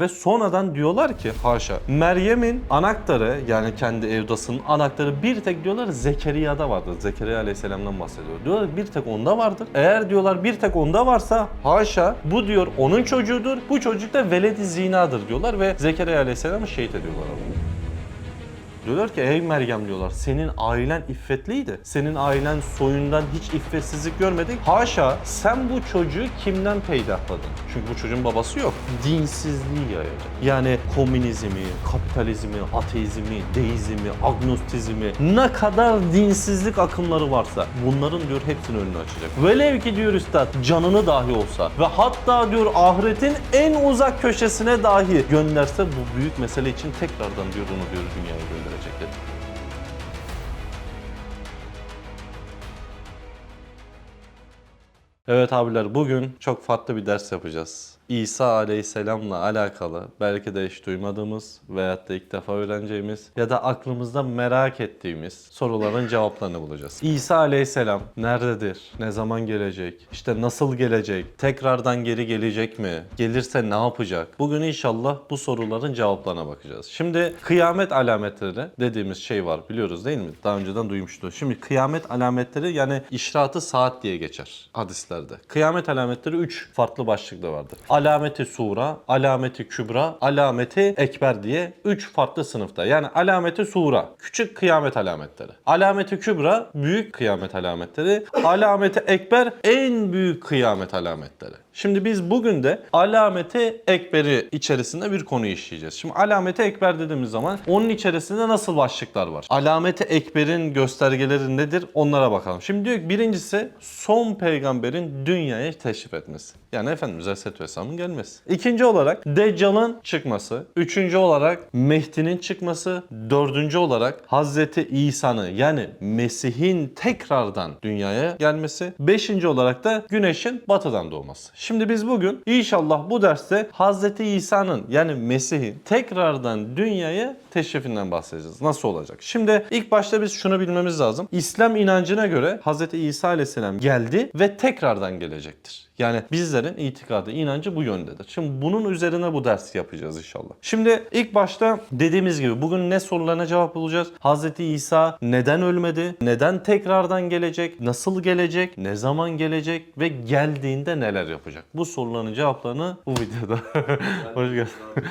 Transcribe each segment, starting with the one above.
Ve sonradan diyorlar ki haşa Meryem'in anahtarı yani kendi Evdas'ın anahtarı bir tek diyorlar Zekeriya'da vardır. Zekeriya Aleyhisselam'dan bahsediyor. Diyorlar bir tek onda vardır. Eğer diyorlar bir tek onda varsa haşa bu diyor onun çocuğudur. Bu çocuk da veledi zinadır diyorlar ve Zekeriya Aleyhisselam'ı şehit ediyorlar. ama. Diyorlar ki ey Meryem diyorlar senin ailen iffetliydi. Senin ailen soyundan hiç iffetsizlik görmedik. Haşa sen bu çocuğu kimden peydahladın? Çünkü bu çocuğun babası yok. Dinsizliği yayacak. Yani komünizmi, kapitalizmi, ateizmi, deizmi, agnostizmi ne kadar dinsizlik akımları varsa bunların diyor hepsinin önünü açacak. Velev ki diyor üstad canını dahi olsa ve hatta diyor ahiretin en uzak köşesine dahi gönderse bu büyük mesele için tekrardan diyor onu diyor dünyaya gönderecek Evet abiler bugün çok farklı bir ders yapacağız. İsa Aleyhisselam'la alakalı belki de hiç duymadığımız veyahut da ilk defa öğreneceğimiz ya da aklımızda merak ettiğimiz soruların cevaplarını bulacağız. İsa Aleyhisselam nerededir? Ne zaman gelecek? İşte nasıl gelecek? Tekrardan geri gelecek mi? Gelirse ne yapacak? Bugün inşallah bu soruların cevaplarına bakacağız. Şimdi kıyamet alametleri dediğimiz şey var biliyoruz değil mi? Daha önceden duymuştuk. Şimdi kıyamet alametleri yani işratı saat diye geçer hadislerde. Kıyamet alametleri 3 farklı başlıkta vardır. Alameti sura, alameti kübra, alameti ekber diye 3 farklı sınıfta. Yani alameti sura, küçük kıyamet alametleri. Alameti kübra, büyük kıyamet alametleri. Alameti ekber, en büyük kıyamet alametleri. Şimdi biz bugün de alameti ekberi içerisinde bir konu işleyeceğiz. Şimdi alameti ekber dediğimiz zaman onun içerisinde nasıl başlıklar var? Alameti ekberin göstergeleri nedir? Onlara bakalım. Şimdi diyor ki birincisi son peygamberin dünyaya teşrif etmesi. Yani Efendimiz Aleyhisselatü Vesselam'ın gelmesi. İkinci olarak Deccal'ın çıkması. Üçüncü olarak Mehdi'nin çıkması. Dördüncü olarak Hazreti İsa'nın yani Mesih'in tekrardan dünyaya gelmesi. Beşinci olarak da güneşin batıdan doğması. Şimdi biz bugün inşallah bu derste Hazreti İsa'nın yani Mesih'in tekrardan dünyaya teşrifinden bahsedeceğiz. Nasıl olacak? Şimdi ilk başta biz şunu bilmemiz lazım. İslam inancına göre Hazreti İsa Aleyhisselam geldi ve tekrardan gelecektir. Yani bizlerin itikadı, inancı bu yöndedir. Şimdi bunun üzerine bu dersi yapacağız inşallah. Şimdi ilk başta dediğimiz gibi bugün ne sorularına cevap bulacağız? Hazreti İsa neden ölmedi? Neden tekrardan gelecek? Nasıl gelecek? Ne zaman gelecek? Ve geldiğinde neler yapacak? Bu soruların cevaplarını bu videoda. Hoş geldin.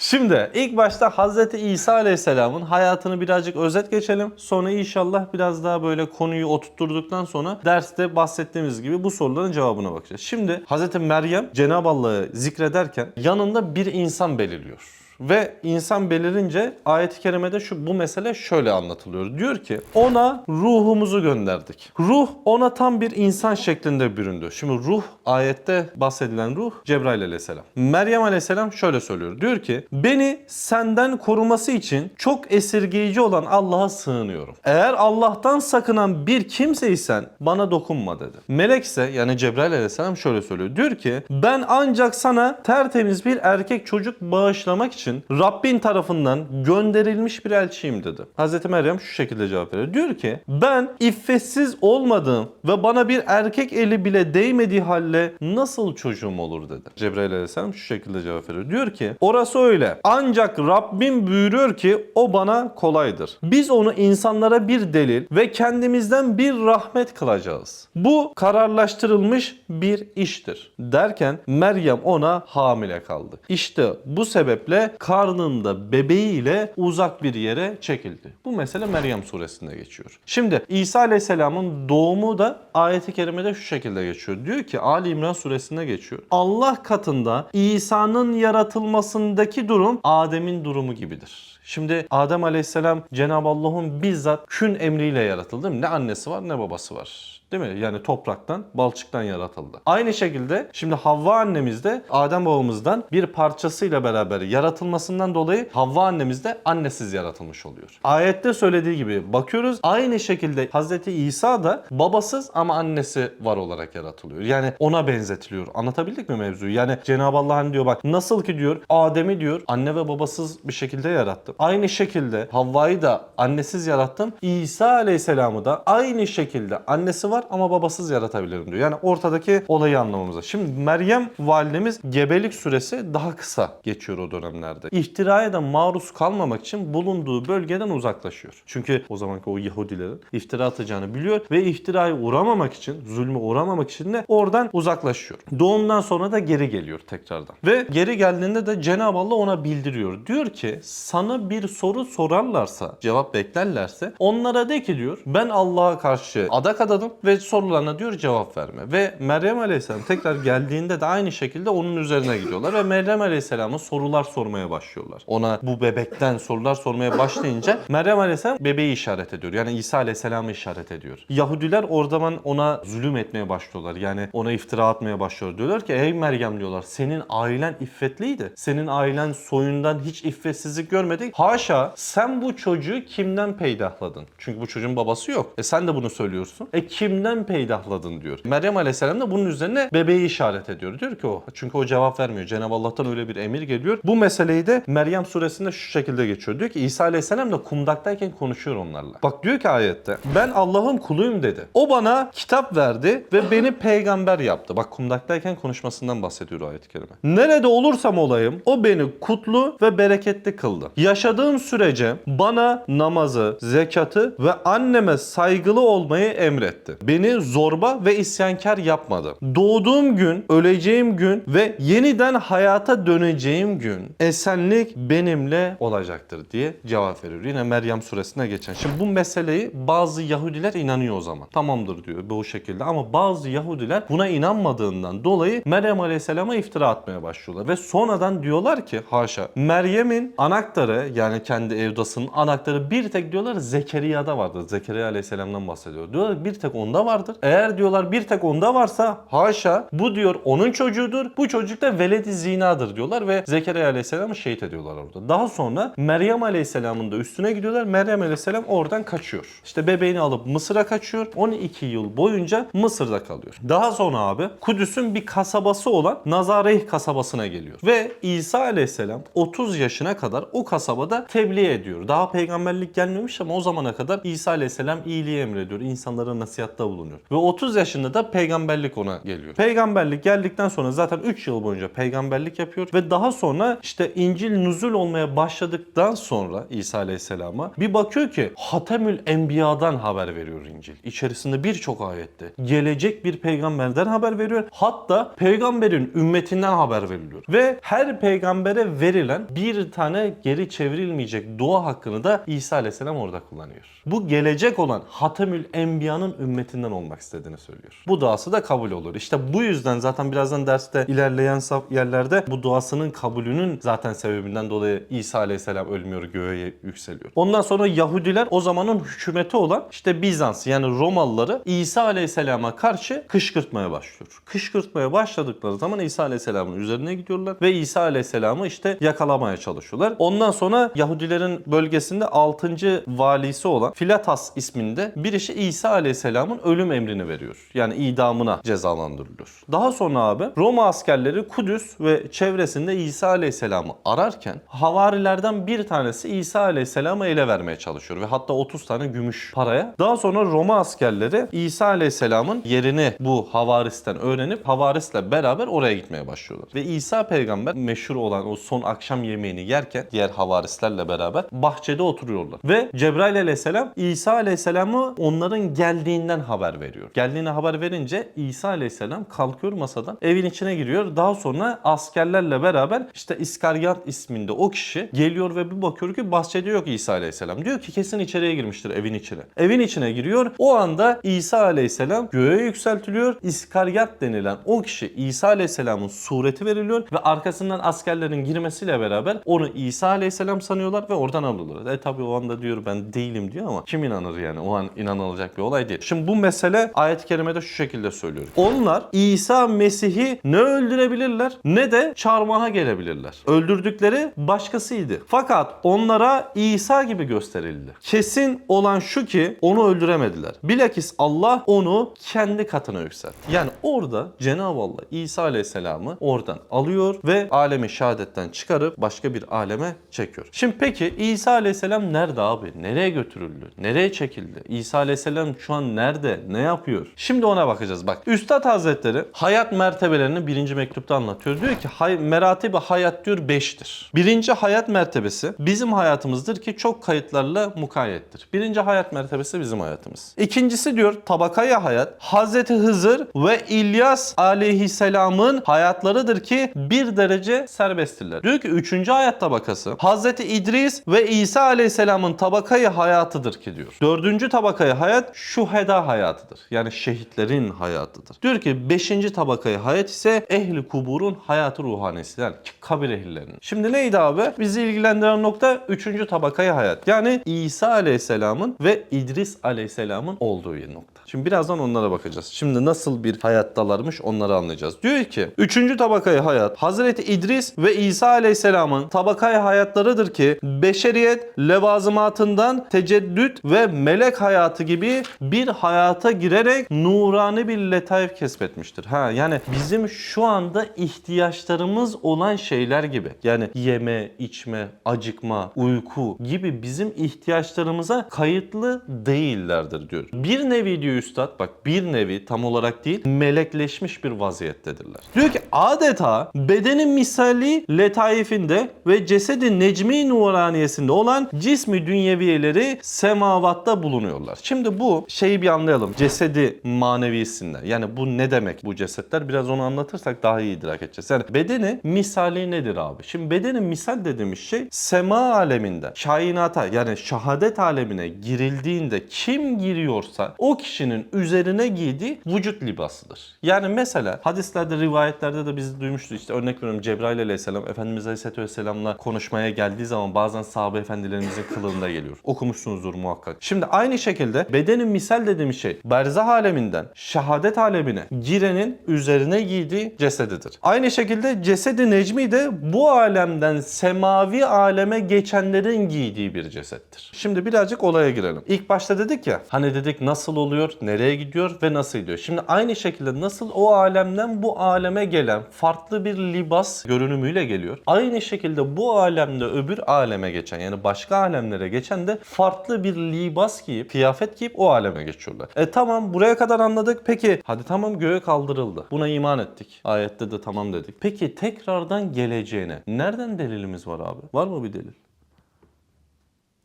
Şimdi ilk başta Hazreti İsa Aleyhisselam'ın hayatını birazcık özet geçelim. Sonra inşallah biraz daha böyle konuyu oturtturduktan sonra derste bahsettiğimiz gibi bu soruların cevabına bakacağız. Şimdi Hazreti Meryem Cenab-ı Allah'ı zikrederken yanında bir insan belirliyor. Ve insan belirince ayet-i kerimede şu bu mesele şöyle anlatılıyor. Diyor ki ona ruhumuzu gönderdik. Ruh ona tam bir insan şeklinde büründü. Şimdi ruh ayette bahsedilen ruh Cebrail aleyhisselam. Meryem aleyhisselam şöyle söylüyor. Diyor ki beni senden koruması için çok esirgeyici olan Allah'a sığınıyorum. Eğer Allah'tan sakınan bir kimseysen bana dokunma dedi. Melek ise yani Cebrail aleyhisselam şöyle söylüyor. Diyor ki ben ancak sana tertemiz bir erkek çocuk bağışlamak için Rabbin tarafından gönderilmiş bir elçiyim dedi. Hazreti Meryem şu şekilde cevap veriyor. Diyor ki ben iffetsiz olmadığım ve bana bir erkek eli bile değmediği halde nasıl çocuğum olur dedi. Cebrail aleyhisselam şu şekilde cevap veriyor. Diyor ki orası öyle. Ancak Rabbim buyuruyor ki o bana kolaydır. Biz onu insanlara bir delil ve kendimizden bir rahmet kılacağız. Bu kararlaştırılmış bir iştir. Derken Meryem ona hamile kaldı. İşte bu sebeple karnında bebeğiyle uzak bir yere çekildi. Bu mesele Meryem suresinde geçiyor. Şimdi İsa Aleyhisselam'ın doğumu da ayeti kerimede şu şekilde geçiyor. Diyor ki Ali İmran suresinde geçiyor. Allah katında İsa'nın yaratılmasındaki durum Adem'in durumu gibidir. Şimdi Adem Aleyhisselam Cenab-ı Allah'ın bizzat kün emriyle yaratıldı? Ne annesi var ne babası var. Değil mi? Yani topraktan, balçıktan yaratıldı. Aynı şekilde şimdi Havva annemiz de Adem babamızdan bir parçasıyla beraber yaratılmasından dolayı Havva annemiz de annesiz yaratılmış oluyor. Ayette söylediği gibi bakıyoruz aynı şekilde Hazreti İsa da babasız ama annesi var olarak yaratılıyor. Yani ona benzetiliyor. Anlatabildik mi mevzuyu? Yani Cenab-ı Allah hani diyor bak nasıl ki diyor Adem'i diyor anne ve babasız bir şekilde yarattım. Aynı şekilde Havva'yı da annesiz yarattım. İsa Aleyhisselam'ı da aynı şekilde annesi var var ama babasız yaratabilirim diyor. Yani ortadaki olayı anlamamıza. Şimdi Meryem validemiz gebelik süresi daha kısa geçiyor o dönemlerde. İftiraya da maruz kalmamak için bulunduğu bölgeden uzaklaşıyor. Çünkü o zamanki o Yahudilerin iftira atacağını biliyor ve iftiraya uğramamak için, zulme uğramamak için de oradan uzaklaşıyor. Doğumdan sonra da geri geliyor tekrardan. Ve geri geldiğinde de Cenab-ı Allah ona bildiriyor. Diyor ki sana bir soru sorarlarsa, cevap beklerlerse onlara de ki diyor ben Allah'a karşı adak adadım ve sorularına diyor cevap verme. Ve Meryem Aleyhisselam tekrar geldiğinde de aynı şekilde onun üzerine gidiyorlar ve Meryem Aleyhisselam'a sorular sormaya başlıyorlar. Ona bu bebekten sorular sormaya başlayınca Meryem Aleyhisselam bebeği işaret ediyor. Yani İsa Aleyhisselam'ı işaret ediyor. Yahudiler oradan ona zulüm etmeye başlıyorlar. Yani ona iftira atmaya başlıyor. Diyorlar ki ey Meryem diyorlar senin ailen iffetliydi. Senin ailen soyundan hiç iffetsizlik görmedik. Haşa sen bu çocuğu kimden peydahladın? Çünkü bu çocuğun babası yok. E sen de bunu söylüyorsun. E kimden peydahladın diyor. Meryem Aleyhisselam da bunun üzerine bebeği işaret ediyor. Diyor ki o. Çünkü o cevap vermiyor. Cenab-ı Allah'tan öyle bir emir geliyor. Bu meseleyi de Meryem suresinde şu şekilde geçiyor. Diyor ki İsa Aleyhisselam da kumdaktayken konuşuyor onlarla. Bak diyor ki ayette ben Allah'ın kuluyum dedi. O bana kitap verdi ve beni peygamber yaptı. Bak kumdaktayken konuşmasından bahsediyor ayet-i kerime. Nerede olursam olayım o beni kutlu ve bereketli kıldı. Yaşadığım sürece bana namazı, zekatı ve anneme saygılı olmayı emretti. Beni zorba ve isyankar yapmadı. Doğduğum gün, öleceğim gün ve yeniden hayata döneceğim gün esenlik benimle olacaktır diye cevap veriyor. Yine Meryem suresine geçen. Şimdi bu meseleyi bazı Yahudiler inanıyor o zaman. Tamamdır diyor bu şekilde ama bazı Yahudiler buna inanmadığından dolayı Meryem Aleyhisselam'a iftira atmaya başlıyorlar. Ve sonradan diyorlar ki haşa Meryem'in anahtarı yani kendi evdasının anahtarı bir tek diyorlar Zekeriya'da vardır. Zekeriya Aleyhisselam'dan bahsediyor. Diyorlar bir tek onda vardır. Eğer diyorlar bir tek onda varsa haşa bu diyor onun çocuğudur. Bu çocuk da veledi zinadır diyorlar ve Zekeriya Aleyhisselam'ı şehit ediyorlar orada. Daha sonra Meryem Aleyhisselam'ın da üstüne gidiyorlar. Meryem Aleyhisselam oradan kaçıyor. İşte bebeğini alıp Mısır'a kaçıyor. 12 yıl boyunca Mısır'da kalıyor. Daha sonra abi Kudüs'ün bir kasabası olan Nazareyh kasabasına geliyor. Ve İsa Aleyhisselam 30 yaşına kadar o kasabada tebliğ ediyor. Daha peygamberlik gelmemiş ama o zamana kadar İsa Aleyhisselam iyiliği emrediyor. İnsanlara nasihatta bulunuyor. Ve 30 yaşında da peygamberlik ona geliyor. Peygamberlik geldikten sonra zaten 3 yıl boyunca peygamberlik yapıyor ve daha sonra işte İncil nüzul olmaya başladıktan sonra İsa Aleyhisselam'a bir bakıyor ki Hatemül Enbiya'dan haber veriyor İncil. İçerisinde birçok ayette gelecek bir peygamberden haber veriyor. Hatta peygamberin ümmetinden haber veriliyor. Ve her peygambere verilen bir tane geri çevrilmeyecek dua hakkını da İsa Aleyhisselam orada kullanıyor. Bu gelecek olan Hatemül Enbiya'nın ümmetinden olmak istediğini söylüyor. Bu duası da kabul olur. İşte bu yüzden zaten birazdan derste ilerleyen yerlerde bu duasının kabulünün zaten sebebinden dolayı İsa Aleyhisselam ölmüyor göğe yükseliyor. Ondan sonra Yahudiler o zamanın hükümeti olan işte Bizans yani Romalıları İsa Aleyhisselam'a karşı kışkırtmaya başlıyor. Kışkırtmaya başladıkları zaman İsa Aleyhisselam'ın üzerine gidiyorlar ve İsa Aleyhisselam'ı işte yakalamaya çalışıyorlar. Ondan sonra Yahudilerin bölgesinde 6. valisi olan Filatas isminde birisi İsa Aleyhisselam'ın ölüm emrini veriyor. Yani idamına cezalandırılıyor. Daha sonra abi Roma askerleri Kudüs ve çevresinde İsa Aleyhisselam'ı ararken havarilerden bir tanesi İsa Aleyhisselam'ı ele vermeye çalışıyor ve hatta 30 tane gümüş paraya. Daha sonra Roma askerleri İsa Aleyhisselam'ın yerini bu havaristen öğrenip havarisle beraber oraya gitmeye başlıyorlar. Ve İsa peygamber meşhur olan o son akşam yemeğini yerken diğer havarislerle beraber bahçede oturuyorlar. Ve Cebrail Aleyhisselam İsa Aleyhisselam'ı onların geldiğinden haber veriyor. Geldiğini haber verince İsa Aleyhisselam kalkıyor masadan evin içine giriyor. Daha sonra askerlerle beraber işte İskaryat isminde o kişi geliyor ve bir bakıyor ki bahçede yok İsa Aleyhisselam. Diyor ki kesin içeriye girmiştir evin içine. Evin içine giriyor. O anda İsa Aleyhisselam göğe yükseltiliyor. İskaryat denilen o kişi İsa Aleyhisselam'ın sureti veriliyor ve arkasından askerlerin girmesiyle beraber onu İsa Aleyhisselam sanıyorlar ve oradan alıyorlar. E tabi o anda diyor ben değilim diyor ama kim inanır yani? O an inanılacak bir olay değil. Şimdi bu mesele ayet-i kerimede şu şekilde söylüyor. Onlar İsa Mesih'i ne öldürebilirler ne de çarmıha gelebilirler. Öldürdükleri başkasıydı. Fakat onlara İsa gibi gösterildi. Kesin olan şu ki onu öldüremediler. Bilakis Allah onu kendi katına yükseltti. Yani orada Cenab-ı Allah İsa Aleyhisselam'ı oradan alıyor ve alemi şehadetten çıkarıp başka bir aleme çekiyor. Şimdi peki İsa Aleyhisselam nerede abi? Nereye götürüldü? Nereye çekildi? İsa Aleyhisselam şu an nerede Nerede? Ne yapıyor? Şimdi ona bakacağız. Bak Üstad Hazretleri hayat mertebelerini birinci mektupta anlatıyor. Diyor ki hay, meratibi hayat diyor beştir. Birinci hayat mertebesi bizim hayatımızdır ki çok kayıtlarla mukayyettir. Birinci hayat mertebesi bizim hayatımız. İkincisi diyor tabakaya hayat Hazreti Hızır ve İlyas aleyhisselamın hayatlarıdır ki bir derece serbesttirler. Diyor ki üçüncü hayat tabakası Hazreti İdris ve İsa aleyhisselamın tabakayı hayatıdır ki diyor. Dördüncü tabakayı hayat şuheda hayatıdır. Yani şehitlerin hayatıdır. Diyor ki beşinci tabakayı hayat ise ehli kuburun hayatı ruhanisi. Yani kabir ehillerinin. Şimdi neydi abi? Bizi ilgilendiren nokta üçüncü tabakayı hayat. Yani İsa aleyhisselamın ve İdris aleyhisselamın olduğu bir nokta. Şimdi birazdan onlara bakacağız. Şimdi nasıl bir hayattalarmış onları anlayacağız. Diyor ki üçüncü tabakayı hayat Hazreti İdris ve İsa aleyhisselamın tabakayı hayatlarıdır ki beşeriyet levazımatından teceddüt ve melek hayatı gibi bir hayata girerek nurani bir letaif kesbetmiştir. Ha yani bizim şu anda ihtiyaçlarımız olan şeyler gibi. Yani yeme, içme, acıkma, uyku gibi bizim ihtiyaçlarımıza kayıtlı değillerdir diyor. Bir nevi diyor üstad bak bir nevi tam olarak değil melekleşmiş bir vaziyettedirler. Diyor ki adeta bedenin misali letaifinde ve cesedi necmi nuraniyesinde olan cismi dünyeviyeleri semavatta bulunuyorlar. Şimdi bu şeyi bir anlayalım. Cesedi manevisinden. Yani bu ne demek bu cesetler? Biraz onu anlatırsak daha iyi idrak edeceğiz. Yani bedeni misali nedir abi? Şimdi bedenin misal dediğimiz şey sema aleminden kainata yani şahadet alemine girildiğinde kim giriyorsa o kişinin üzerine giydiği vücut libasıdır. Yani mesela hadislerde rivayetlerde de biz duymuştuk işte örnek veriyorum Cebrail aleyhisselam Efendimiz aleyhisselatü vesselamla konuşmaya geldiği zaman bazen sahabe efendilerimizin kılığında geliyor. Okumuşsunuzdur muhakkak. Şimdi aynı şekilde bedenin misal dediğimiz şey berzah aleminden şehadet alemine girenin üzerine giydiği cesedidir. Aynı şekilde cesedi necmi de bu alemden semavi aleme geçenlerin giydiği bir cesettir. Şimdi birazcık olaya girelim. İlk başta dedik ya hani dedik nasıl oluyor, nereye gidiyor ve nasıl gidiyor. Şimdi aynı şekilde nasıl o alemden bu aleme gelen farklı bir libas görünümüyle geliyor. Aynı şekilde bu alemde öbür aleme geçen yani başka alemlere geçen de farklı bir libas giyip, kıyafet giyip o aleme geçiyorlar. E tamam buraya kadar anladık. Peki hadi tamam göğe kaldırıldı. Buna iman ettik. Ayette de tamam dedik. Peki tekrardan geleceğine nereden delilimiz var abi? Var mı bir delil?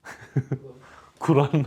Kur'an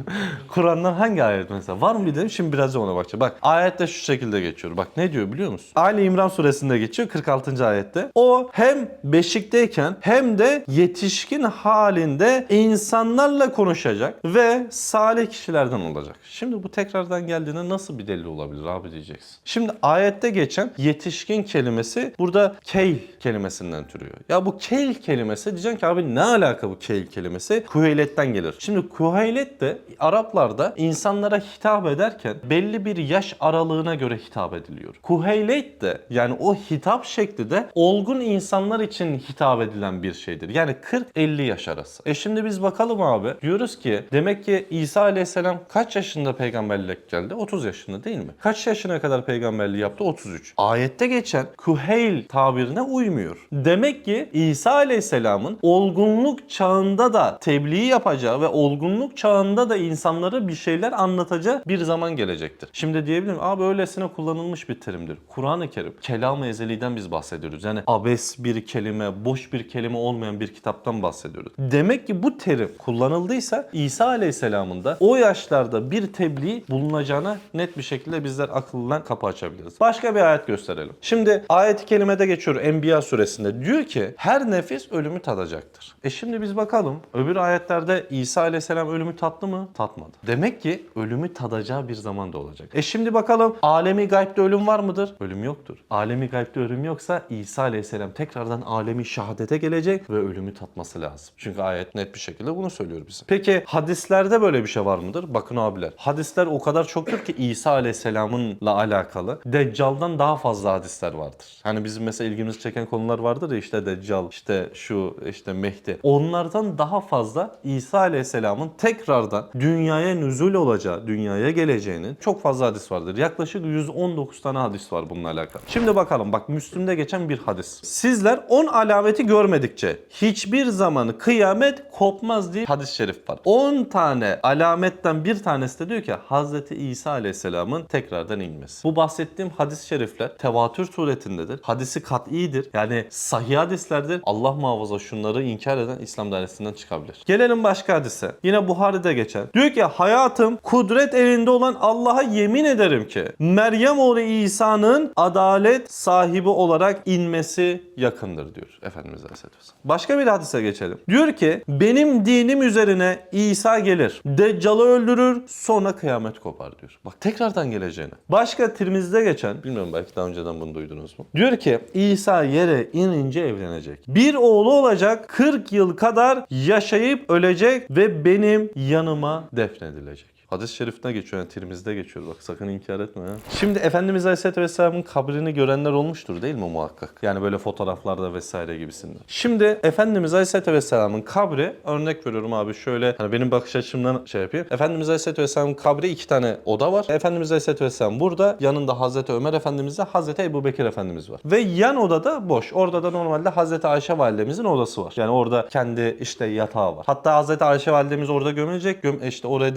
Kur'an'dan hangi ayet mesela? Var mı bir dedim şimdi biraz ona bakacağım. Bak ayette şu şekilde geçiyor. Bak ne diyor biliyor musun? Ali İmran suresinde geçiyor 46. ayette. O hem beşikteyken hem de yetişkin halinde insanlarla konuşacak ve salih kişilerden olacak. Şimdi bu tekrardan geldiğinde nasıl bir delil olabilir abi diyeceksin. Şimdi ayette geçen yetişkin kelimesi burada keyl kelimesinden türüyor. Ya bu keyl kelimesi diyeceksin ki abi ne alaka bu keyl kelimesi? Kuheyletten gelir. Şimdi kuheylet de Araplarda insanlara hitap ederken belli bir yaş aralığına göre hitap ediliyor. Kuheylet de yani o hitap şekli de olgun insanlar için hitap edilen bir şeydir. Yani 40-50 yaş arası. E şimdi biz bakalım abi. Diyoruz ki demek ki İsa Aleyhisselam kaç yaşında peygamberlik geldi? 30 yaşında değil mi? Kaç yaşına kadar peygamberliği yaptı? 33. Ayette geçen kuheyl tabirine uymuyor. Demek ki İsa Aleyhisselam'ın olgunluk çağında da tebliğ yapacağı ve olgunluk çağında da insanlara bir şeyler anlatacağı bir zaman gelecektir. Şimdi diyebilirim abi öylesine kullanılmış bir terimdir. Kur'an-ı Kerim kelam-ı ezeliden biz bahsediyoruz. Yani abes bir kelime, boş bir kelime olmayan bir kitaptan bahsediyoruz. Demek ki bu terim kullanıldıysa İsa Aleyhisselam'ın da o yaşlarda bir tebliğ bulunacağına net bir şekilde bizler akıllan kapı açabiliriz. Başka bir ayet gösterelim. Şimdi ayet-i kerimede geçiyor Enbiya suresinde. Diyor ki her nefis ölümü tadacaktır. E şimdi biz bakalım öbür ayetlerde İsa Aleyhisselam ölümü tattı mı? Tatmadı. Demek ki ölümü tadacağı bir zaman da olacak. E şimdi bakalım alemi gaybde ölüm var mıdır? Ölüm yoktur. Alemi gaybde ölüm yoksa İsa Aleyhisselam tekrardan alemi şehadete gelecek ve ölümü tatması lazım. Çünkü ayet net bir şekilde bunu söylüyor bize. Peki hadislerde böyle bir şey var mıdır? Bakın abiler. Hadisler o kadar çoktur ki İsa Aleyhisselam'ınla alakalı. Deccal'dan daha fazla hadisler vardır. Hani bizim mesela ilgimizi çeken konular vardır ya işte Deccal, işte şu, işte Mehdi. Onlardan daha fazla İsa Aleyhisselam'ın tekrar tekrardan dünyaya nüzul olacağı, dünyaya geleceğinin çok fazla hadis vardır. Yaklaşık 119 tane hadis var bununla alakalı. Şimdi bakalım bak Müslüm'de geçen bir hadis. Sizler 10 alameti görmedikçe hiçbir zaman kıyamet kopmaz diye hadis-i şerif var. 10 tane alametten bir tanesi de diyor ki Hz. İsa Aleyhisselam'ın tekrardan inmesi. Bu bahsettiğim hadis-i şerifler tevatür suretindedir. Hadisi kat'idir. Yani sahih hadislerdir. Allah muhafaza şunları inkar eden İslam dairesinden çıkabilir. Gelelim başka hadise. Yine Buhari'de geçen. Diyor ki hayatım kudret elinde olan Allah'a yemin ederim ki Meryem oğlu İsa'nın adalet sahibi olarak inmesi yakındır diyor Efendimiz Aleyhisselatü. Başka bir hadise geçelim. Diyor ki benim dinim üzerine İsa gelir. Deccal'ı öldürür sonra kıyamet kopar diyor. Bak tekrardan geleceğine. Başka Tirmiz'de geçen bilmiyorum belki daha önceden bunu duydunuz mu? Diyor ki İsa yere inince evlenecek. Bir oğlu olacak 40 yıl kadar yaşayıp ölecek ve benim yanıma defnedilecek. Hadis-i şerifine geçiyor yani Tirmiz'de geçiyor bak sakın inkar etme ha. Şimdi Efendimiz Aleyhisselatü Vesselam'ın kabrini görenler olmuştur değil mi muhakkak? Yani böyle fotoğraflarda vesaire gibisinden. Şimdi Efendimiz Aleyhisselatü Vesselam'ın kabri örnek veriyorum abi şöyle hani benim bakış açımdan şey yapayım. Efendimiz Aleyhisselatü Vesselam'ın kabri iki tane oda var. Efendimiz Aleyhisselatü Vesselam burada yanında Hazreti Ömer Efendimizle Hazreti Ebu Bekir Efendimiz var. Ve yan odada boş. Orada da normalde Hazreti Ayşe Validemizin odası var. Yani orada kendi işte yatağı var. Hatta Hazreti Ayşe Validemiz orada gömülecek. Göm, işte oraya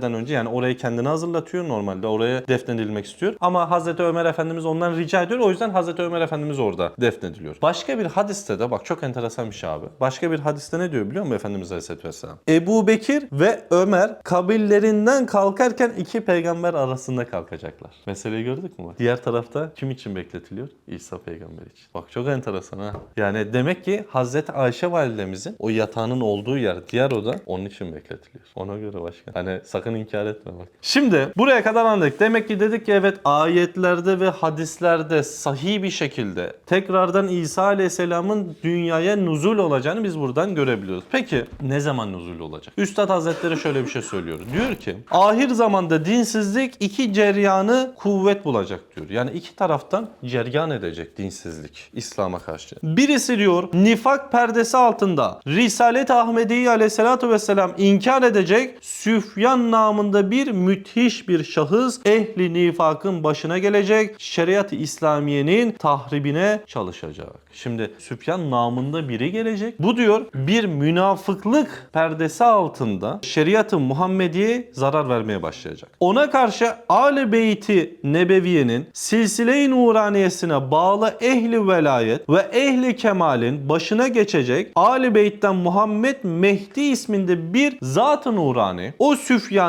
defnedilmeden önce yani orayı kendine hazırlatıyor normalde. Oraya defnedilmek istiyor. Ama Hazreti Ömer Efendimiz ondan rica ediyor. O yüzden Hazreti Ömer Efendimiz orada defnediliyor. Başka bir hadiste de bak çok enteresan bir şey abi. Başka bir hadiste ne diyor biliyor musun Efendimiz Aleyhisselatü Vesselam? Ebu Bekir ve Ömer kabirlerinden kalkarken iki peygamber arasında kalkacaklar. Meseleyi gördük mü? bak? Diğer tarafta kim için bekletiliyor? İsa peygamber için. Bak çok enteresan ha. Yani demek ki Hazreti Ayşe validemizin o yatağının olduğu yer diğer oda onun için bekletiliyor. Ona göre başka. Hani sakın inkar etme bak. Şimdi buraya kadar anladık. Demek ki dedik ki evet ayetlerde ve hadislerde sahih bir şekilde tekrardan İsa Aleyhisselam'ın dünyaya nuzul olacağını biz buradan görebiliyoruz. Peki ne zaman nuzul olacak? Üstad Hazretleri şöyle bir şey söylüyor. Diyor ki ahir zamanda dinsizlik iki ceryanı kuvvet bulacak diyor. Yani iki taraftan ceryan edecek dinsizlik İslam'a karşı. Birisi diyor nifak perdesi altında Risalet Ahmediye aleyhissalatu vesselam inkar edecek Süfyan namında bir müthiş bir şahıs ehli nifakın başına gelecek şeriat-ı İslamiye'nin tahribine çalışacak. Şimdi Süfyan namında biri gelecek. Bu diyor bir münafıklık perdesi altında şeriat-ı Muhammediye zarar vermeye başlayacak. Ona karşı Ali Beyti Nebeviye'nin silsile-i nuraniyesine bağlı ehli velayet ve ehli kemalin başına geçecek Ali Beyt'ten Muhammed Mehdi isminde bir zat-ı nurani o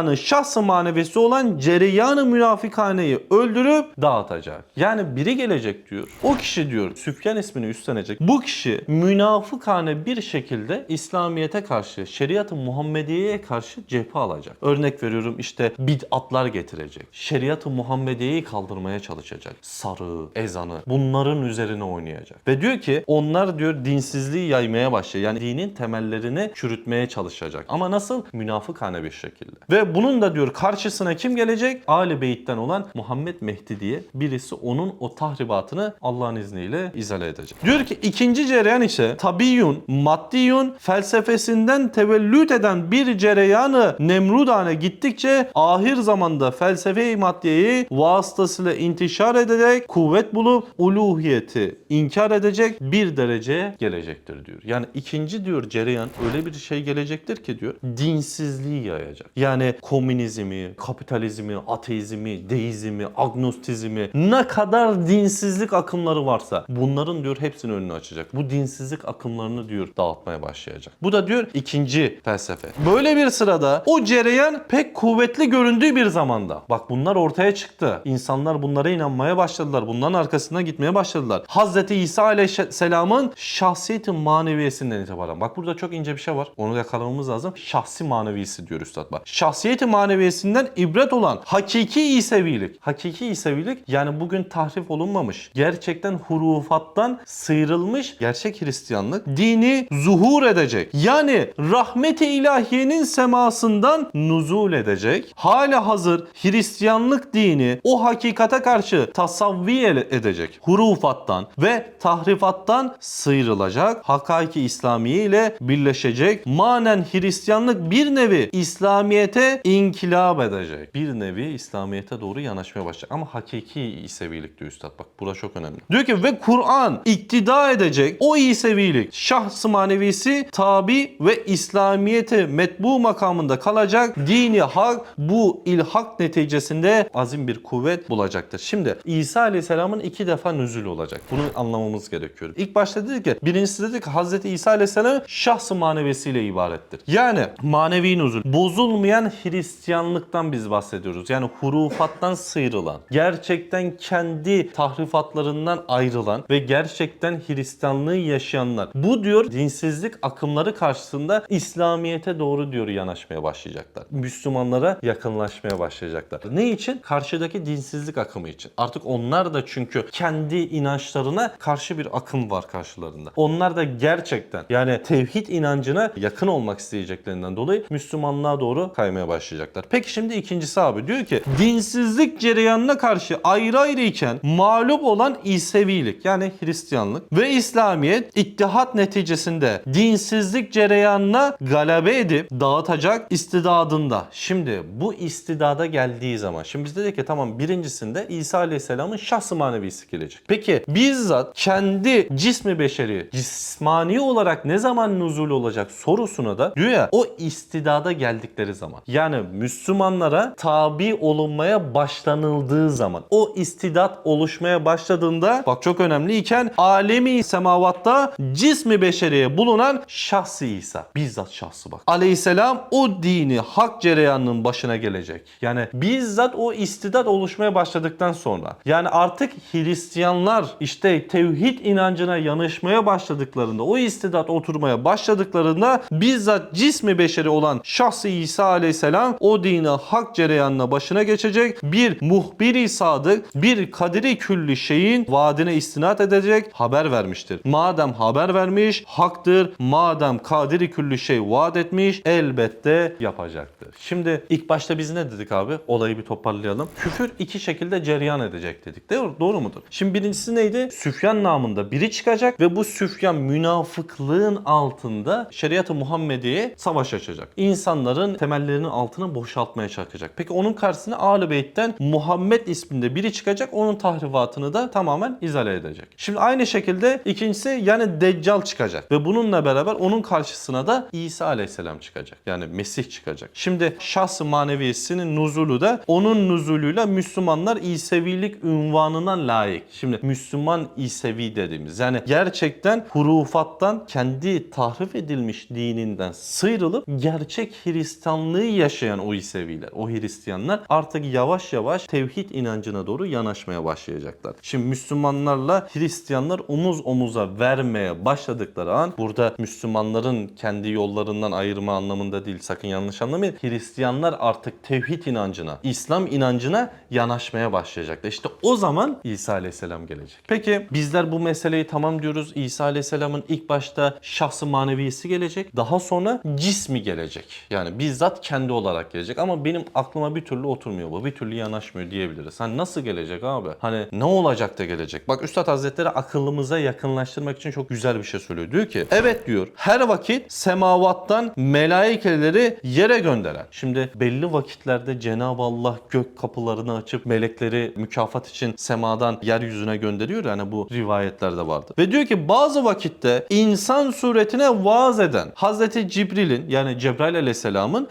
Süfyan'ın şahs-ı manevisi olan cereyan-ı münafikaneyi öldürüp dağıtacak. Yani biri gelecek diyor. O kişi diyor Süfyan ismini üstlenecek. Bu kişi münafıkane bir şekilde İslamiyet'e karşı, şeriat-ı Muhammediye'ye karşı cephe alacak. Örnek veriyorum işte bid'atlar getirecek. Şeriat-ı Muhammediye'yi kaldırmaya çalışacak. Sarı, ezanı bunların üzerine oynayacak. Ve diyor ki onlar diyor dinsizliği yaymaya başlıyor. Yani dinin temellerini çürütmeye çalışacak. Ama nasıl? Münafıkane bir şekilde. Ve bunun da diyor karşısına kim gelecek? Ali Beyt'ten olan Muhammed Mehdi diye birisi onun o tahribatını Allah'ın izniyle izale edecek. Diyor ki ikinci cereyan ise tabiyyun, maddiyun felsefesinden tevellüt eden bir cereyanı Nemrudane gittikçe ahir zamanda felsefe-i maddiyeyi vasıtasıyla intişar edecek, kuvvet bulup uluhiyeti inkar edecek bir dereceye gelecektir diyor. Yani ikinci diyor cereyan öyle bir şey gelecektir ki diyor dinsizliği yayacak. Yani komünizmi, kapitalizmi, ateizmi, deizmi, agnostizmi ne kadar dinsizlik akımları varsa bunların diyor hepsinin önünü açacak. Bu dinsizlik akımlarını diyor dağıtmaya başlayacak. Bu da diyor ikinci felsefe. Böyle bir sırada o cereyan pek kuvvetli göründüğü bir zamanda. Bak bunlar ortaya çıktı. İnsanlar bunlara inanmaya başladılar. Bunların arkasına gitmeye başladılar. Hazreti İsa Aleyhisselam'ın şahsiyeti maneviyesinden itibaren. Bak burada çok ince bir şey var. Onu yakalamamız lazım. Şahsi manevisi diyor Üstad bak. Şahsiyet maddiyeti maneviyesinden ibret olan hakiki İsevilik. Hakiki İsevilik yani bugün tahrif olunmamış. Gerçekten hurufattan sıyrılmış gerçek Hristiyanlık dini zuhur edecek. Yani rahmeti ilahiyenin semasından nuzul edecek. Hala hazır Hristiyanlık dini o hakikate karşı tasavvi edecek. Hurufattan ve tahrifattan sıyrılacak. Hakaiki İslamiye ile birleşecek. Manen Hristiyanlık bir nevi İslamiyete inkılap edecek. Bir nevi İslamiyete doğru yanaşmaya başlayacak. Ama hakiki İsevilik diyor Üstad. Bak bura çok önemli. Diyor ki ve Kur'an iktida edecek o İsevilik şahs manevisi tabi ve İslamiyete metbu makamında kalacak. Dini hak bu ilhak neticesinde azim bir kuvvet bulacaktır. Şimdi İsa Aleyhisselam'ın iki defa nüzul olacak. Bunu anlamamız gerekiyor. İlk başta dedik ki birincisi dedik ki Hazreti İsa Aleyhisselam şahs manevisiyle ibarettir. Yani manevi nüzul bozulmayan Hristiyanlıktan biz bahsediyoruz. Yani hurufattan sıyrılan, gerçekten kendi tahrifatlarından ayrılan ve gerçekten Hristiyanlığı yaşayanlar. Bu diyor dinsizlik akımları karşısında İslamiyete doğru diyor yanaşmaya başlayacaklar. Müslümanlara yakınlaşmaya başlayacaklar. Ne için? Karşıdaki dinsizlik akımı için. Artık onlar da çünkü kendi inançlarına karşı bir akım var karşılarında. Onlar da gerçekten yani tevhid inancına yakın olmak isteyeceklerinden dolayı Müslümanlığa doğru kaymaya başlayacaklar. Peki şimdi ikincisi abi diyor ki dinsizlik cereyanına karşı ayrı ayrı iken mağlup olan İsevilik yani Hristiyanlık ve İslamiyet ittihat neticesinde dinsizlik cereyanına galebe edip dağıtacak istidadında. Şimdi bu istidada geldiği zaman şimdi biz dedik ki tamam birincisinde İsa Aleyhisselam'ın şahsı manevisi gelecek. Peki bizzat kendi cismi beşeri cismani olarak ne zaman nuzul olacak sorusuna da diyor ya o istidada geldikleri zaman. Yani Müslümanlara tabi olunmaya başlanıldığı zaman o istidat oluşmaya başladığında bak çok önemli iken alemi semavatta cismi beşeriye bulunan şahsı İsa. Bizzat şahsı bak. Aleyhisselam o dini hak cereyanının başına gelecek. Yani bizzat o istidat oluşmaya başladıktan sonra yani artık Hristiyanlar işte tevhid inancına yanışmaya başladıklarında o istidat oturmaya başladıklarında bizzat cismi beşeri olan şahsı İsa aleyhisselam o dini hak cereyanına başına geçecek. Bir muhbiri sadık, bir kadiri külli şeyin vaadine istinat edecek haber vermiştir. Madem haber vermiş haktır. Madem kadiri külli şey vaat etmiş elbette yapacaktır. Şimdi ilk başta biz ne dedik abi? Olayı bir toparlayalım. Küfür iki şekilde cereyan edecek dedik. Doğru, doğru mudur? Şimdi birincisi neydi? Süfyan namında biri çıkacak ve bu Süfyan münafıklığın altında şeriat-ı Muhammediye savaş açacak. İnsanların temellerinin altını boşaltmaya çalışacak. Peki onun karşısına Ahl-i Beyt'ten Muhammed isminde biri çıkacak. Onun tahrifatını da tamamen izale edecek. Şimdi aynı şekilde ikincisi yani Deccal çıkacak. Ve bununla beraber onun karşısına da İsa Aleyhisselam çıkacak. Yani Mesih çıkacak. Şimdi şahs-ı maneviyesinin nuzulu da onun nuzuluyla Müslümanlar İsevilik ünvanına layık. Şimdi Müslüman İsevi dediğimiz yani gerçekten hurufattan kendi tahrif edilmiş dininden sıyrılıp gerçek Hristiyanlığı yaşayan o İseviler, o Hristiyanlar artık yavaş yavaş tevhid inancına doğru yanaşmaya başlayacaklar. Şimdi Müslümanlarla Hristiyanlar omuz omuza vermeye başladıkları an burada Müslümanların kendi yollarından ayırma anlamında değil sakın yanlış anlamayın. Hristiyanlar artık tevhid inancına, İslam inancına yanaşmaya başlayacaklar. İşte o zaman İsa Aleyhisselam gelecek. Peki bizler bu meseleyi tamam diyoruz. İsa Aleyhisselam'ın ilk başta şahsı maneviyesi gelecek. Daha sonra cismi gelecek. Yani bizzat kendi olarak gelecek. Ama benim aklıma bir türlü oturmuyor bu. Bir türlü yanaşmıyor diyebiliriz. Hani nasıl gelecek abi? Hani ne olacak da gelecek? Bak Üstad Hazretleri akıllımıza yakınlaştırmak için çok güzel bir şey söylüyor. Diyor ki evet diyor her vakit semavattan melaikeleri yere gönderen. Şimdi belli vakitlerde Cenab-ı Allah gök kapılarını açıp melekleri mükafat için semadan yeryüzüne gönderiyor. Yani bu rivayetlerde vardı. Ve diyor ki bazı vakitte insan suretine vaaz eden Hazreti Cibril'in yani Cebrail aleyhisselamın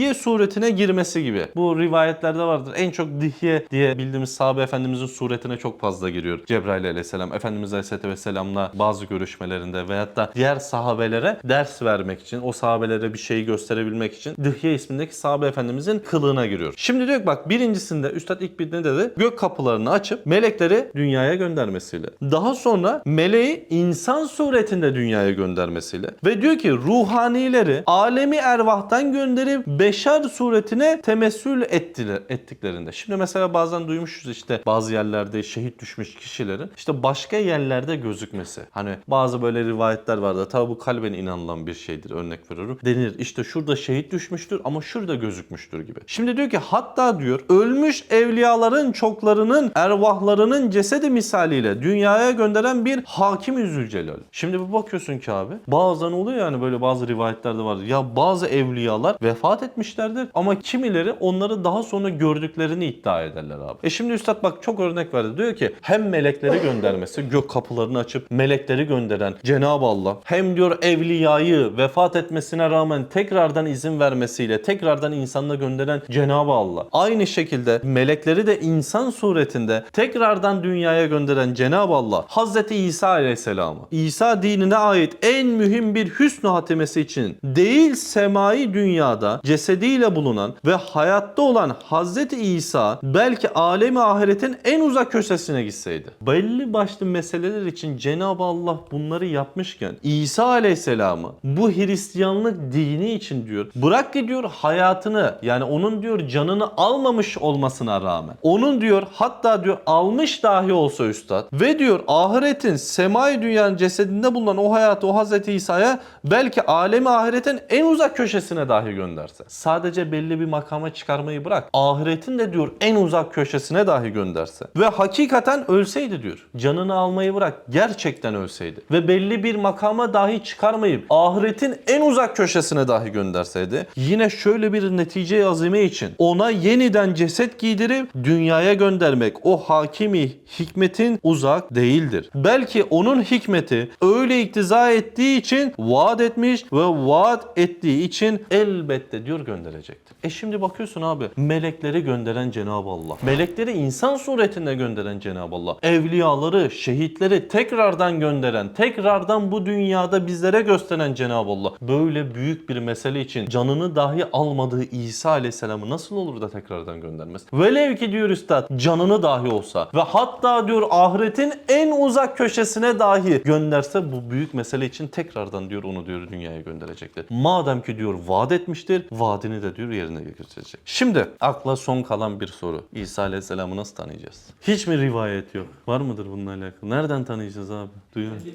dihye suretine girmesi gibi. Bu rivayetlerde vardır. En çok dihye diye bildiğimiz sahabe efendimizin suretine çok fazla giriyor Cebrail aleyhisselam. Efendimiz aleyhisselatü vesselamla bazı görüşmelerinde veyahut da diğer sahabelere ders vermek için, o sahabelere bir şeyi gösterebilmek için Dihye ismindeki sahabe efendimizin kılığına giriyor. Şimdi diyor ki bak birincisinde Üstad ilk bir ne dedi? Gök kapılarını açıp melekleri dünyaya göndermesiyle. Daha sonra meleği insan suretinde dünyaya göndermesiyle. Ve diyor ki ruhanileri alemi ervahtan gönderip beşer suretine temessül ettiler, ettiklerinde. Şimdi mesela bazen duymuşuz işte bazı yerlerde şehit düşmüş kişilerin işte başka yerlerde gözükmesi. Hani bazı böyle rivayetler vardı. Tabi bu kalben inanılan bir şeydir örnek veriyorum. Denir işte şurada şehit düşmüştür ama şurada gözükmüştür gibi. Şimdi diyor ki hatta diyor ölmüş evliyaların çoklarının ervahlarının cesedi misaliyle dünyaya gönderen bir hakim Zülcelal. Şimdi bir bakıyorsun ki abi bazen oluyor yani böyle bazı rivayetlerde var. Ya bazı evliyalar vefat etmişlerdir ama kimileri onları daha sonra gördüklerini iddia ederler abi. E şimdi üstad bak çok örnek verdi. Diyor ki hem melekleri göndermesi gök kapılarını açıp melekleri gönderen Cenab-ı Allah hem diyor evliyayı vefat etmesine rağmen tekrardan izin vermesiyle tekrardan insanla gönderen Cenab-ı Allah. Aynı şekilde melekleri de insan suretinde tekrardan dünyaya gönderen Cenab-ı Allah Hazreti İsa Aleyhisselam'ı İsa dinine ait en mühim bir hüsnü hatimesi için değil semai dünyada cesediyle bulunan ve hayatta olan Hazreti İsa belki alemi ahiretin en uzak köşesine gitseydi. Belli başlı meseleler için Cenab-ı Allah bunları yapmışken İsa Aleyhisselam'ı bu Hristiyanlık dini için diyor bırak ki diyor hayatını yani onun diyor canını almamış olmasına rağmen onun diyor hatta diyor almış dahi olsa üstad ve diyor ahiretin semai dünyanın cesedinde bulunan o hayatı o Hazreti İsa'ya belki alemi ahiretin en uzak köşesine dahi gönderse. Sadece belli bir makama çıkarmayı bırak. Ahiretin de diyor en uzak köşesine dahi gönderse. Ve hakikaten ölseydi diyor. Canını almayı bırak. Gerçekten ölseydi. Ve belli bir makama dahi çıkarmayıp ahiretin en uzak köşesine dahi gönderseydi. Yine şöyle bir netice azime için ona yeniden ceset giydirip dünyaya göndermek o hakimi hikmetin uzak değildir. Belki onun hikmeti öyle iktiza ettiği için vaat etmiş ve vaat ettiği için elbette diyor gönderecektir. E şimdi bakıyorsun abi melekleri gönderen Cenab-ı Allah. Melekleri insan suretinde gönderen Cenab-ı Allah. Evliyaları, şehitleri tekrardan gönderen, tekrardan bu dünyada bizlere gösteren Cenab-ı Allah. Böyle büyük bir mesele için canını dahi almadığı İsa Aleyhisselam'ı nasıl olur da tekrardan göndermez? Velev ki diyor üstad canını dahi olsa ve hatta diyor ahiretin en uzak köşesine dahi gönderse bu büyük mesele için tekrardan diyor onu diyor dünyaya gönderecektir. Madem ki diyor vaat etmiştir, vaadini de diyor yerine getirecek. Şimdi akla son kalan bir soru. İsa Aleyhisselam'ı nasıl tanıyacağız? Hiç mi rivayet yok? Var mıdır bununla alakalı? Nereden tanıyacağız abi? Duyuyor musun?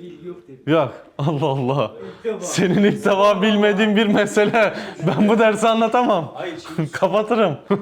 Yok. Allah Allah. Senin ilk defa bilmediğin bir mesele. Ben bu dersi anlatamam. Kapatırım.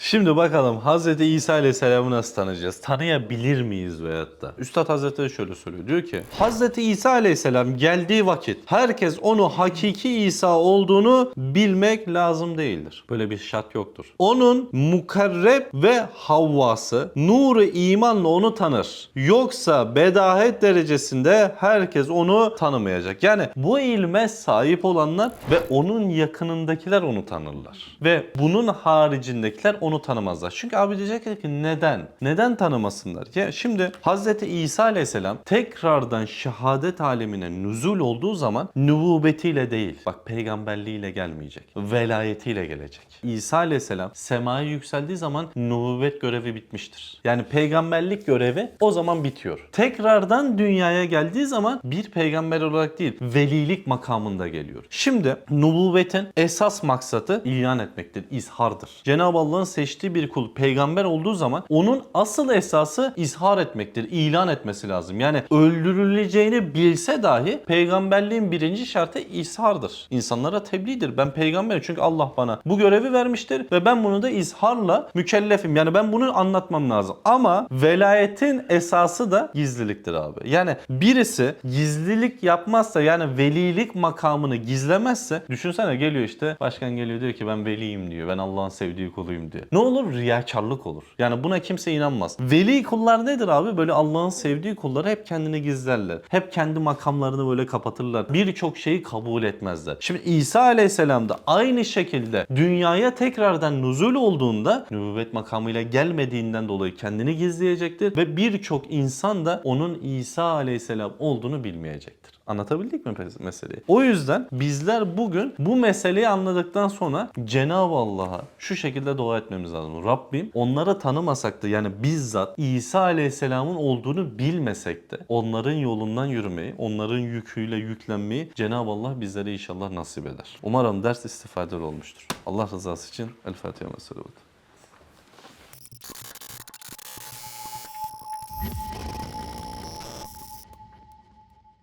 Şimdi bakalım Hz. İsa Aleyhisselam'ı nasıl tanıyacağız? Tanıyabilir miyiz veyahut da? Üstad Hazretleri şöyle söylüyor. Diyor ki Hz. İsa Aleyhisselam geldiği vakit herkes onu hakiki İsa olduğunu bilmek lazım değildir. Böyle bir şart yoktur. Onun mukarreb ve havvası nuru imanla onu tanır. Yoksa bedahet derecesinde herkes onu tanımayacak. Yani bu ilme sahip olanlar ve onun yakınındakiler onu tanırlar. Ve bunun haricindekiler onu tanımazlar. Çünkü abi diyecekler ki neden? Neden tanımasınlar? Ya şimdi Hz. İsa Aleyhisselam tekrardan şehadet alemine nüzul olduğu zaman nübüvvetiyle değil. Bak peygamberliğiyle gelmeyecek. Velayetiyle gelecek. İsa Aleyhisselam semaya yükseldiği zaman nübüvvet görevi bitmiştir. Yani peygamberlik görevi o zaman bitiyor. Tekrardan dünyaya geldiği zaman bir peygamber olarak değil, velilik makamında geliyor. Şimdi nübüvvetin esas maksatı ilan etmektir, izhardır. Cenab-ı Allah'ın seçtiği bir kul peygamber olduğu zaman onun asıl esası izhar etmektir, ilan etmesi lazım. Yani öldürüleceğini bilse dahi peygamberliğin birinci şartı izhardır. İnsanlara tebliğdir. Ben peygamberim çünkü Allah bana bu görevi vermiştir ve ben bunu da izharla mükellefim. Yani ben bunu anlatmam lazım. Ama velayetin esası da gizliliktir abi. Yani birisi gizlilik yapmazsa yani velilik makamını gizlemezse düşünsene geliyor işte başkan geliyor diyor ki ben veliyim diyor. Ben Allah'ın sevdiği kuluyum diyor. Ne olur? Riyakarlık olur. Yani buna kimse inanmaz. Veli kullar nedir abi? Böyle Allah'ın sevdiği kulları hep kendini gizlerler. Hep kendi makamlarını böyle kapatırlar. Birçok şeyi kabul etmezler. Şimdi İsa Aleyhisselam da aynı şekilde dünyaya tekrardan nuzul olduğunda nübüvvet makamıyla gelmediğinden dolayı kendini gizleyecektir ve birçok insan da onun İsa Aleyhisselam olduğunu bilmeyecektir. Anlatabildik mi meseleyi? O yüzden bizler bugün bu meseleyi anladıktan sonra Cenab-ı Allah'a şu şekilde dua etmemiz lazım. Rabbim onları tanımasak da yani bizzat İsa Aleyhisselam'ın olduğunu bilmesek de onların yolundan yürümeyi, onların yüküyle yüklenmeyi Cenab-ı Allah bizlere inşallah nasip eder. Umarım ders istifadeli olmuştur. Allah rızası için El Fatiha Selavat.